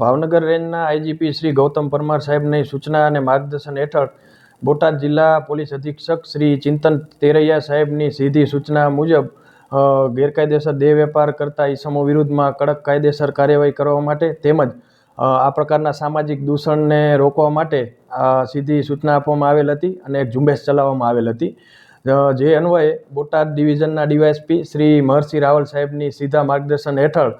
ભાવનગર રેન્જના આઈજીપી શ્રી ગૌતમ પરમાર સાહેબની સૂચના અને માર્ગદર્શન હેઠળ બોટાદ જિલ્લા પોલીસ અધિક્ષક શ્રી ચિંતન તેરૈયા સાહેબની સીધી સૂચના મુજબ ગેરકાયદેસર દેહ વેપાર કરતા ઈસમો વિરુદ્ધમાં કડક કાયદેસર કાર્યવાહી કરવા માટે તેમજ આ પ્રકારના સામાજિક દૂષણને રોકવા માટે સીધી સૂચના આપવામાં આવેલ હતી અને એક ઝુંબેશ ચલાવવામાં આવેલ હતી. જે અન્વયે બોટાદ ડિવિઝનના ડીવાયએસપી શ્રી મહર્ષિ રાવલ સાહેબની સીધા માર્ગદર્શન હેઠળ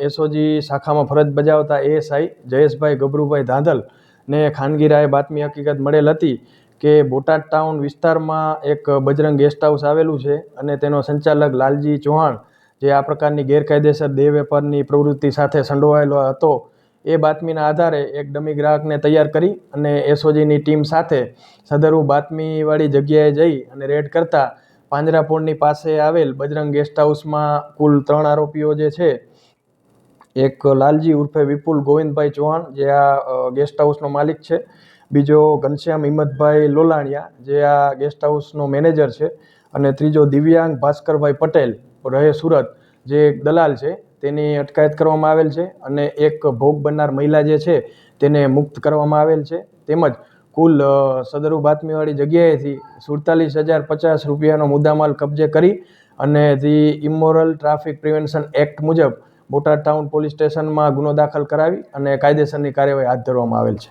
એસઓજી શાખામાં ફરજ બજાવતા એએસઆઈ જયેશભાઈ ગભરુભાઈ ધાંધલ ને ખાનગી રાહે બાતમી હકીકત મળેલ હતી કે બોટાદ ટાઉન વિસ્તારમાં એક બજરંગ ગેસ્ટ હાઉસ આવેલું છે અને તેનો સંચાલક લાલજી ચૌહાણ, જે આ પ્રકારની ગેરકાયદેસર દેહ વેપારની પ્રવૃત્તિ સાથે સંડોવાયેલો હતો એ બાતમીના આધારે એક ડમી ગ્રાહકને તૈયાર કરી અને એસઓજીની ટીમ સાથે સદરુ બાતમીવાળી જગ્યાએ જઈ અને રેડ કરતાં પાંજરાપોળની પાસે આવેલ બજરંગ ગેસ્ટ હાઉસમાં કુલ ત્રણ આરોપીઓ જે છે, એક લાલજી ઉર્ફે વિપુલ ગોવિંદભાઈ ચૌહાણ, જે આ ગેસ્ટ હાઉસનો માલિક છે. બીજો ઘનશ્યામ હિંમતભાઈ લોલાણિયા, જે આ ગેસ્ટ હાઉસનો મેનેજર છે. અને ત્રીજો દિવ્યાંગ ભાસ્કરભાઈ પટેલ, રહે સુરત, જે એક દલાલ છે. તેની અટકાયત કરવામાં આવેલ છે અને એક ભોગ બનનાર મહિલા જે છે તેને મુક્ત કરવામાં આવેલ છે. તેમજ કુલ અ, સદરુ બાતમીવાળી જગ્યાએથી સુડતાલીસ હજાર પચાસ રૂપિયાનો મુદ્દામાલ કબજે કરી અને the immoral traffic prevention act મુજબ બોટાદ ટાઉન પોલીસ સ્ટેશનમાં ગુનો દાખલ કરાવી અને કાયદેસરની કાર્યવાહી હાથ ધરવામાં આવેલ છે.